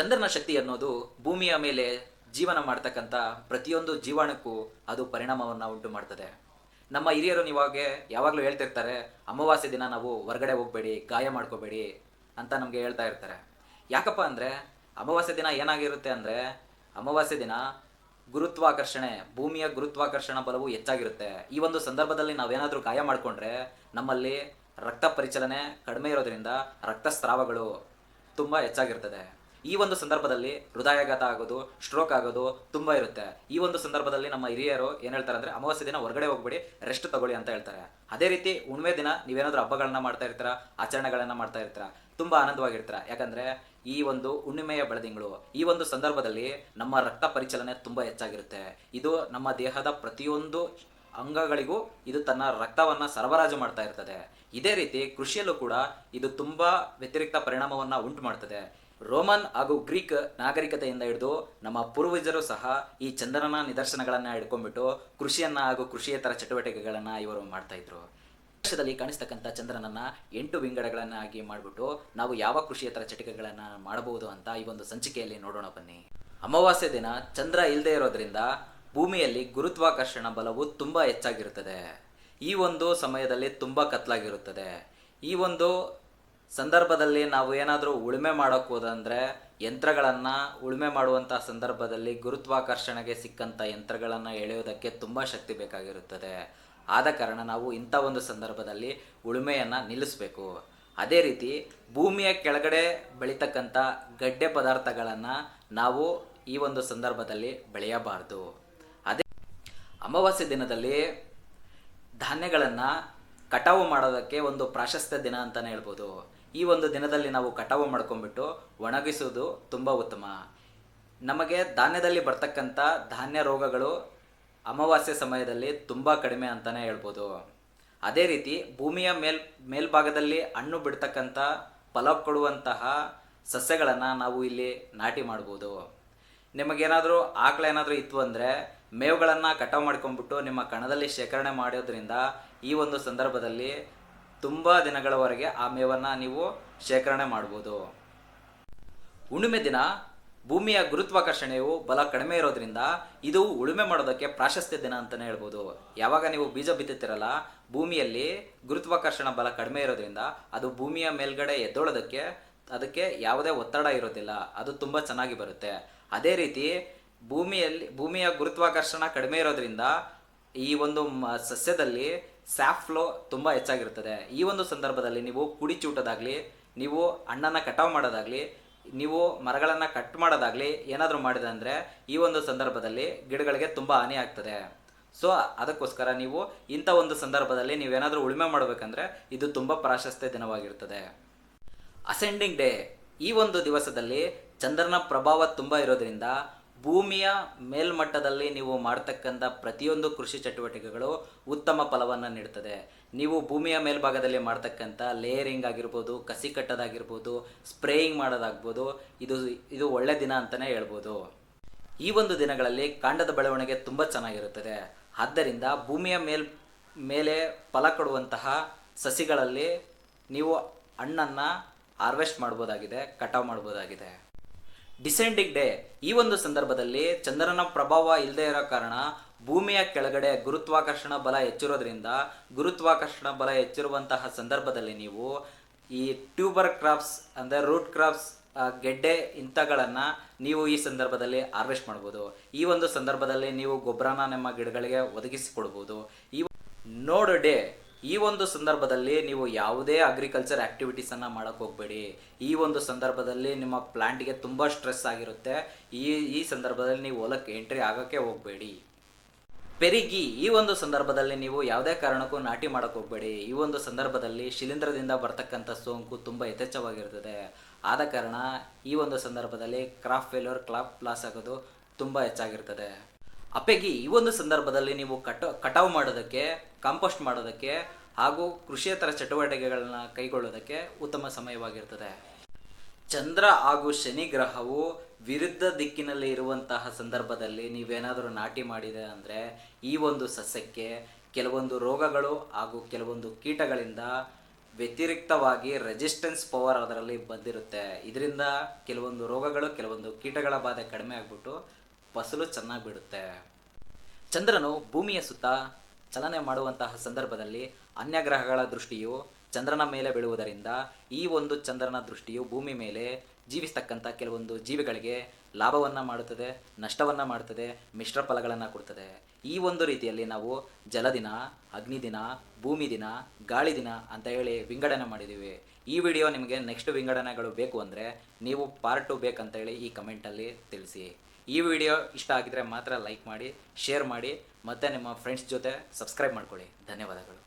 ಚಂದ್ರನ ಶಕ್ತಿ ಅನ್ನೋದು ಭೂಮಿಯ ಮೇಲೆ ಜೀವನ ಮಾಡ್ತಕ್ಕಂಥ ಪ್ರತಿಯೊಂದು ಜೀವಾಣಕ್ಕೂ ಅದು ಪರಿಣಾಮವನ್ನು ಉಂಟು ಮಾಡ್ತದೆ. ನಮ್ಮ ಹಿರಿಯರು ಇವಾಗ ಯಾವಾಗಲೂ ಹೇಳ್ತಿರ್ತಾರೆ, ಅಮಾವಾಸ್ಯೆ ದಿನ ನಾವು ಹೊರಗಡೆ ಹೋಗಬೇಡಿ, ಗಾಯ ಮಾಡ್ಕೋಬೇಡಿ ಅಂತ ನಮಗೆ ಹೇಳ್ತಾ ಇರ್ತಾರೆ. ಯಾಕಪ್ಪ ಅಂದರೆ, ಅಮಾವಾಸ್ಯೆ ದಿನ ಏನಾಗಿರುತ್ತೆ ಅಂದರೆ, ಅಮಾವಾಸ್ಯೆ ದಿನ ಗುರುತ್ವಾಕರ್ಷಣೆ, ಭೂಮಿಯ ಗುರುತ್ವಾಕರ್ಷಣ ಬಲವು ಹೆಚ್ಚಾಗಿರುತ್ತೆ. ಈ ಒಂದು ಸಂದರ್ಭದಲ್ಲಿ ನಾವೇನಾದರೂ ಗಾಯ ಮಾಡಿಕೊಂಡ್ರೆ ನಮ್ಮಲ್ಲಿ ರಕ್ತ ಪರಿಚಲನೆ ಕಡಿಮೆ ಇರೋದ್ರಿಂದ ರಕ್ತಸ್ರಾವಗಳು ತುಂಬ ಹೆಚ್ಚಾಗಿರ್ತದೆ. ಈ ಒಂದು ಸಂದರ್ಭದಲ್ಲಿ ಹೃದಯಾಘಾತ ಆಗೋದು ಸ್ಟ್ರೋಕ್ ಆಗೋದು ತುಂಬ ಇರುತ್ತೆ. ಈ ಒಂದು ಸಂದರ್ಭದಲ್ಲಿ ನಮ್ಮ ಹಿರಿಯರು ಏನು ಹೇಳ್ತಾರೆ ಅಂದರೆ, ಅಮಾವಾಸ್ಯೆ ದಿನ ಹೊರಗಡೆ ಹೋಗ್ಬಿಡಿ ರೆಸ್ಟ್ ತಗೊಳ್ಳಿ ಅಂತ ಹೇಳ್ತಾರೆ. ಅದೇ ರೀತಿ ಹುಣ್ಮೆ ದಿನ ನೀವೇನಾದ್ರೂ ಹಬ್ಬಗಳನ್ನ ಮಾಡ್ತಾ ಇರ್ತೀರಾ, ಆಚರಣೆಗಳನ್ನ ಮಾಡ್ತಾ ಇರ್ತೀರಾ, ತುಂಬ ಆನಂದವಾಗಿರ್ತೀರ. ಯಾಕಂದ್ರೆ ಈ ಒಂದು ಹುಣ್ಣಿಮೆಯ ಬೆಳದಿಂಗಳು ಈ ಒಂದು ಸಂದರ್ಭದಲ್ಲಿ ನಮ್ಮ ರಕ್ತ ಪರಿಚಲನೆ ತುಂಬ ಹೆಚ್ಚಾಗಿರುತ್ತೆ. ಇದು ನಮ್ಮ ದೇಹದ ಪ್ರತಿಯೊಂದು ಅಂಗಗಳಿಗೂ ಇದು ತನ್ನ ರಕ್ತವನ್ನ ಸರಬರಾಜು ಮಾಡ್ತಾ ಇರ್ತದೆ. ಇದೇ ರೀತಿ ಕೃಷಿಯಲ್ಲೂ ಕೂಡ ಇದು ತುಂಬಾ ವ್ಯತಿರಿಕ್ತ ಪರಿಣಾಮವನ್ನ ಉಂಟು ಮಾಡ್ತದೆ ರೋಮನ್ ಹಾಗೂ ಗ್ರೀಕ್ ನಾಗರಿಕತೆಯಿಂದ ಹಿಡಿದು ನಮ್ಮ ಪೂರ್ವಜರು ಸಹ ಈ ಚಂದ್ರನ ನಿದರ್ಶನಗಳನ್ನು ಹಿಡ್ಕೊಂಡ್ಬಿಟ್ಟು ಕೃಷಿಯನ್ನ ಹಾಗೂ ಕೃಷಿಯೇತರ ಚಟುವಟಿಕೆಗಳನ್ನ ಇವರು ಮಾಡ್ತಾ ಇದ್ರು. ಆಕಾಶದಲ್ಲಿ ಕಾಣಿಸ್ತಕ್ಕಂಥ ಚಂದ್ರನನ್ನ ಎಂಟು ವಿಂಗಡಗಳನ್ನಾಗಿ ಮಾಡಿಬಿಟ್ಟು ನಾವು ಯಾವ ಕೃಷಿಯೇತರ ಚಟುವಟಿಕೆಗಳನ್ನ ಮಾಡಬಹುದು ಅಂತ ಈ ಒಂದು ಸಂಚಿಕೆಯಲ್ಲಿ ನೋಡೋಣ ಬನ್ನಿ. ಅಮಾವಾಸ್ಯೆ ದಿನ ಚಂದ್ರ ಇಲ್ಲದೆ ಇರೋದ್ರಿಂದ ಭೂಮಿಯಲ್ಲಿ ಗುರುತ್ವಾಕರ್ಷಣ ಬಲವು ತುಂಬಾ ಹೆಚ್ಚಾಗಿರುತ್ತದೆ. ಈ ಒಂದು ಸಮಯದಲ್ಲಿ ತುಂಬಾ ಕತ್ಲಾಗಿರುತ್ತದೆ. ಈ ಒಂದು ಸಂದರ್ಭದಲ್ಲಿ ನಾವು ಏನಾದರೂ ಉಳುಮೆ ಮಾಡೋಕೆ ಹೋದಂದರೆ ಯಂತ್ರಗಳನ್ನು ಉಳುಮೆ ಮಾಡುವಂಥ ಸಂದರ್ಭದಲ್ಲಿ ಗುರುತ್ವಾಕರ್ಷಣೆಗೆ ಸಿಕ್ಕಂಥ ಯಂತ್ರಗಳನ್ನು ಎಳೆಯೋದಕ್ಕೆ ತುಂಬ ಶಕ್ತಿ ಬೇಕಾಗಿರುತ್ತದೆ. ಆದ ಕಾರಣ ನಾವು ಇಂಥ ಒಂದು ಸಂದರ್ಭದಲ್ಲಿ ಉಳುಮೆಯನ್ನು ನಿಲ್ಲಿಸಬೇಕು. ಅದೇ ರೀತಿ ಭೂಮಿಯ ಕೆಳಗಡೆ ಬೆಳೀತಕ್ಕಂಥ ಗಡ್ಡೆ ಪದಾರ್ಥಗಳನ್ನು ನಾವು ಈ ಒಂದು ಸಂದರ್ಭದಲ್ಲಿ ಬೆಳೆಯಬಾರ್ದು. ಅದೇ ಅಮಾವಾಸ್ಯೆ ದಿನದಲ್ಲಿ ಧಾನ್ಯಗಳನ್ನು ಕಟಾವು ಮಾಡೋದಕ್ಕೆ ಒಂದು ಪ್ರಾಶಸ್ತ್ಯ ದಿನ ಅಂತಲೇ ಹೇಳ್ಬೋದು. ಈ ಒಂದು ದಿನದಲ್ಲಿ ನಾವು ಕಟಾವು ಮಾಡ್ಕೊಂಡ್ಬಿಟ್ಟು ಒಣಗಿಸೋದು ತುಂಬ ಉತ್ತಮ. ನಮಗೆ ಧಾನ್ಯದಲ್ಲಿ ಬರ್ತಕ್ಕಂಥ ಧಾನ್ಯ ರೋಗಗಳು ಅಮಾವಾಸ್ಯೆ ಸಮಯದಲ್ಲಿ ತುಂಬ ಕಡಿಮೆ ಅಂತಲೇ ಹೇಳ್ಬೋದು. ಅದೇ ರೀತಿ ಭೂಮಿಯ ಮೇಲ್, ಮೇಲ್ಭಾಗದಲ್ಲಿ ಹಣ್ಣು ಬಿಡ್ತಕ್ಕಂಥ ಫಲ ಕೊಡುವಂತಹ ಸಸ್ಯಗಳನ್ನು ನಾವು ಇಲ್ಲಿ ನಾಟಿ ಮಾಡ್ಬೋದು. ನಿಮಗೇನಾದರೂ ಆಕಳೇನಾದರೂ ಇತ್ತು ಅಂದರೆ ಮೇವುಗಳನ್ನು ಕಟಾವು ಮಾಡ್ಕೊಂಡ್ಬಿಟ್ಟು ನಿಮ್ಮ ಕಣದಲ್ಲಿ ಶೇಖರಣೆ ಮಾಡೋದ್ರಿಂದ ಈ ಒಂದು ಸಂದರ್ಭದಲ್ಲಿ ತುಂಬ ದಿನಗಳವರೆಗೆ ಆ ಮೇವನ್ನು ನೀವು ಶೇಖರಣೆ ಮಾಡ್ಬೋದು. ಹುಣ್ಣಿಮೆ ದಿನ ಭೂಮಿಯ ಗುರುತ್ವಾಕರ್ಷಣೆಯು ಬಲ ಕಡಿಮೆ ಇರೋದ್ರಿಂದ ಇದು ಉಳುಮೆ ಮಾಡೋದಕ್ಕೆ ಪ್ರಾಶಸ್ತ್ಯ ದಿನ ಅಂತಲೇ ಹೇಳ್ಬೋದು. ಯಾವಾಗ ನೀವು ಬೀಜ ಬಿತ್ತುತ್ತೀರಲ್ಲ ಭೂಮಿಯಲ್ಲಿ ಗುರುತ್ವಾಕರ್ಷಣ ಬಲ ಕಡಿಮೆ ಇರೋದ್ರಿಂದ ಅದು ಭೂಮಿಯ ಮೇಲ್ಗಡೆ ಎದ್ದೊಳೋದಕ್ಕೆ, ಅದಕ್ಕೆ ಯಾವುದೇ ಒತ್ತಡ ಇರೋದಿಲ್ಲ, ಅದು ತುಂಬ ಚೆನ್ನಾಗಿ ಬರುತ್ತೆ. ಅದೇ ರೀತಿ ಭೂಮಿಯಲ್ಲಿ, ಭೂಮಿಯ ಗುರುತ್ವಾಕರ್ಷಣ ಕಡಿಮೆ ಇರೋದ್ರಿಂದ ಈ ಒಂದು ಸಸ್ಯದಲ್ಲಿ ಸ್ಯಾಫ್ ಫ್ಲೋ ತುಂಬ ಹೆಚ್ಚಾಗಿರ್ತದೆ. ಈ ಒಂದು ಸಂದರ್ಭದಲ್ಲಿ ನೀವು ಕುಡಿ ಚೂಟೋದಾಗ್ಲಿ, ನೀವು ಹಣ್ಣನ್ನು ಕಟಾವು ಮಾಡೋದಾಗ್ಲಿ, ನೀವು ಮರಗಳನ್ನು ಕಟ್ ಮಾಡೋದಾಗ್ಲಿ ಏನಾದರೂ ಮಾಡಿದೆ ಅಂದರೆ ಈ ಒಂದು ಸಂದರ್ಭದಲ್ಲಿ ಗಿಡಗಳಿಗೆ ತುಂಬ ಹಾನಿ ಆಗ್ತದೆ. ಸೊ ಅದಕ್ಕೋಸ್ಕರ ನೀವು ಇಂಥ ಒಂದು ಸಂದರ್ಭದಲ್ಲಿ ನೀವೇನಾದರೂ ಉಳುಮೆ ಮಾಡಬೇಕಂದ್ರೆ ಇದು ತುಂಬ ಪ್ರಾಶಸ್ತ್ಯ ದಿನವಾಗಿರ್ತದೆ. ಅಸೆಂಡಿಂಗ್ ಡೇ ಈ ಒಂದು ದಿವಸದಲ್ಲಿ ಚಂದ್ರನ ಪ್ರಭಾವ ತುಂಬ ಇರೋದ್ರಿಂದ ಭೂಮಿಯ ಮೇಲ್ಮಟ್ಟದಲ್ಲಿ ನೀವು ಮಾಡ್ತಕ್ಕಂಥ ಪ್ರತಿಯೊಂದು ಕೃಷಿ ಚಟುವಟಿಕೆಗಳು ಉತ್ತಮ ಫಲವನ್ನು ನೀಡುತ್ತದೆ ನೀವು ಭೂಮಿಯ ಮೇಲ್ಭಾಗದಲ್ಲಿ ಮಾಡ್ತಕ್ಕಂಥ ಲೇಯರಿಂಗ್ ಆಗಿರ್ಬೋದು, ಕಸಿ ಕಟ್ಟೋದಾಗಿರ್ಬೋದು, ಸ್ಪ್ರೇಯಿಂಗ್ ಮಾಡೋದಾಗ್ಬೋದು, ಇದು ಇದು ಒಳ್ಳೆ ದಿನ ಅಂತಲೇ ಹೇಳ್ಬೋದು. ಈ ಒಂದು ದಿನಗಳಲ್ಲಿ ಕಾಂಡದ ಬೆಳವಣಿಗೆ ತುಂಬ ಚೆನ್ನಾಗಿರುತ್ತದೆ. ಆದ್ದರಿಂದ ಭೂಮಿಯ ಮೇಲ್, ಮೇಲೆ ಫಲ ಕೊಡುವಂತಹ ಸಸಿಗಳಲ್ಲಿ ನೀವು ಹಣ್ಣನ್ನು ಹಾರ್ವೆಸ್ಟ್ ಮಾಡ್ಬೋದಾಗಿದೆ, ಕಟಾವು ಮಾಡ್ಬೋದಾಗಿದೆ. Descending day. ಈ ಒಂದು ಸಂದರ್ಭದಲ್ಲಿ ಚಂದ್ರನ ಪ್ರಭಾವ ಇಲ್ಲದೆ ಇರೋ ಕಾರಣ ಭೂಮಿಯ ಕೆಳಗಡೆ ಗುರುತ್ವಾಕರ್ಷಣ ಬಲ ಹೆಚ್ಚಿರೋದ್ರಿಂದ ಗುರುತ್ವಾಕರ್ಷಣ ಬಲ ಹೆಚ್ಚಿರುವಂತಹ ಸಂದರ್ಭದಲ್ಲಿ ನೀವು ಈ ಟ್ಯೂಬರ್ ಕ್ರಾಪ್ಸ್ ಅಂದರೆ ರೂಟ್ ಕ್ರಾಪ್ಸ್ ಗೆಡ್ಡೆ ಇಂಥಗಳನ್ನು ನೀವು ಈ ಸಂದರ್ಭದಲ್ಲಿ ಹಾರ್ವೆಸ್ಟ್ ಮಾಡ್ಬೋದು. ಈ ಒಂದು ಸಂದರ್ಭದಲ್ಲಿ ನೀವು ಗೊಬ್ಬರನ ನಿಮ್ಮ ಗಿಡಗಳಿಗೆ ಒದಗಿಸಿಕೊಡ್ಬೋದು. ಈ ನೋಡ್ ಡೇ. ಈ ಒಂದು ಸಂದರ್ಭದಲ್ಲಿ ನೀವು ಯಾವುದೇ ಅಗ್ರಿಕಲ್ಚರ್ ಆಕ್ಟಿವಿಟೀಸನ್ನು ಮಾಡೋಕ್ಕೆ ಹೋಗಬೇಡಿ. ಈ ಒಂದು ಸಂದರ್ಭದಲ್ಲಿ ನಿಮ್ಮ ಪ್ಲಾಂಟ್ಗೆ ತುಂಬ ಸ್ಟ್ರೆಸ್ ಆಗಿರುತ್ತೆ. ಈ ಈ ಸಂದರ್ಭದಲ್ಲಿ ನೀವು ಹೊಲಕ್ಕೆ ಎಂಟ್ರಿ ಆಗೋಕ್ಕೆ ಹೋಗಬೇಡಿ. ಪೆರಿಗಿ, ಈ ಒಂದು ಸಂದರ್ಭದಲ್ಲಿ ನೀವು ಯಾವುದೇ ಕಾರಣಕ್ಕೂ ನಾಟಿ ಮಾಡಕ್ಕೆ ಹೋಗಬೇಡಿ. ಈ ಒಂದು ಸಂದರ್ಭದಲ್ಲಿ ಶಿಲೀಂಧ್ರದಿಂದ ಬರ್ತಕ್ಕಂಥ ಸೋಂಕು ತುಂಬ ಯಥೇಚ್ಛವಾಗಿರ್ತದೆ. ಆದ ಕಾರಣ ಈ ಒಂದು ಸಂದರ್ಭದಲ್ಲಿ ಕ್ರಾಪ್ ಫೇಲ್ಯೂರ್ ಕ್ಲಾಪ್ ಲಾಸ್ ಆಗೋದು ತುಂಬ ಹೆಚ್ಚಾಗಿರ್ತದೆ. ಅಪೆಗಿ ಈ ಒಂದು ಸಂದರ್ಭದಲ್ಲಿ ನೀವು ಕಟ, ಕಟಾವು ಮಾಡೋದಕ್ಕೆ, ಕಾಂಪೋಸ್ಟ್ ಮಾಡೋದಕ್ಕೆ ಹಾಗೂ ಕೃಷಿಯೇತರ ಚಟುವಟಿಕೆಗಳನ್ನ ಕೈಗೊಳ್ಳೋದಕ್ಕೆ ಉತ್ತಮ ಸಮಯವಾಗಿರ್ತದೆ. ಚಂದ್ರ ಹಾಗೂ ಶನಿ ಗ್ರಹವು ವಿರುದ್ಧ ದಿಕ್ಕಿನಲ್ಲಿ ಇರುವಂತಹ ಸಂದರ್ಭದಲ್ಲಿ ನೀವೇನಾದರೂ ನಾಟಿ ಮಾಡಿದೆ ಅಂದರೆ ಈ ಒಂದು ಸಸ್ಯಕ್ಕೆ ಕೆಲವೊಂದು ರೋಗಗಳು ಹಾಗೂ ಕೆಲವೊಂದು ಕೀಟಗಳಿಂದ ವ್ಯತಿರಿಕ್ತವಾಗಿ ರೆಜಿಸ್ಟೆನ್ಸ್ ಪವರ್ ಅದರಲ್ಲಿ ಬಂದಿರುತ್ತೆ. ಇದರಿಂದ ಕೆಲವೊಂದು ರೋಗಗಳು, ಕೆಲವೊಂದು ಕೀಟಗಳ ಬಾಧೆ ಕಡಿಮೆ ಆಗ್ಬಿಟ್ಟು ಫಸಲು ಚೆನ್ನಾಗಿ ಬಿಡುತ್ತೆ. ಚಂದ್ರನು ಭೂಮಿಯ ಸುತ್ತ ಚಲನೆ ಮಾಡುವಂತಹ ಸಂದರ್ಭದಲ್ಲಿ ಅನ್ಯಗ್ರಹಗಳ ದೃಷ್ಟಿಯು ಚಂದ್ರನ ಮೇಲೆ ಬೀಳುವುದರಿಂದ ಈ ಒಂದು ಚಂದ್ರನ ದೃಷ್ಟಿಯು ಭೂಮಿ ಮೇಲೆ ಜೀವಿಸ್ತಕ್ಕಂಥ ಕೆಲವೊಂದು ಜೀವಿಗಳಿಗೆ ಲಾಭವನ್ನು ಮಾಡುತ್ತದೆ, ನಷ್ಟವನ್ನು ಮಾಡುತ್ತದೆ, ಮಿಶ್ರ ಫಲಗಳನ್ನು ಕೊಡ್ತದೆ. ಈ ಒಂದು ರೀತಿಯಲ್ಲಿ ನಾವು ಜಲದಿನ, ಅಗ್ನಿದಿನ ಭೂಮಿ ದಿನ ಗಾಳಿ ದಿನ ಅಂತ ಹೇಳಿ ವಿಂಗಡಣೆ ಮಾಡಿದ್ದೀವಿ. ಈ ವಿಡಿಯೋ ನಿಮಗೆ ನೆಕ್ಸ್ಟ್ ವಿಂಗಡಣೆಗಳು ಬೇಕು ಅಂದರೆ ನೀವು ಪಾರ್ಟ್ ಟು ಬೇಕಂತ ಹೇಳಿ ಈ ಕಮೆಂಟಲ್ಲಿ ತಿಳಿಸಿ. ಈ ವಿಡಿಯೋ ಇಷ್ಟ ಆಗಿದ್ರೆ ಮಾತ್ರ ಲೈಕ್ ಮಾಡಿ ಶೇರ್ ಮಾಡಿ, ಮತ್ತು ನಿಮ್ಮ ಫ್ರೆಂಡ್ಸ್ ಜೊತೆ ಸಬ್ಸ್ಕ್ರೈಬ್ ಮಾಡ್ಕೊಳ್ಳಿ. ಧನ್ಯವಾದಗಳು.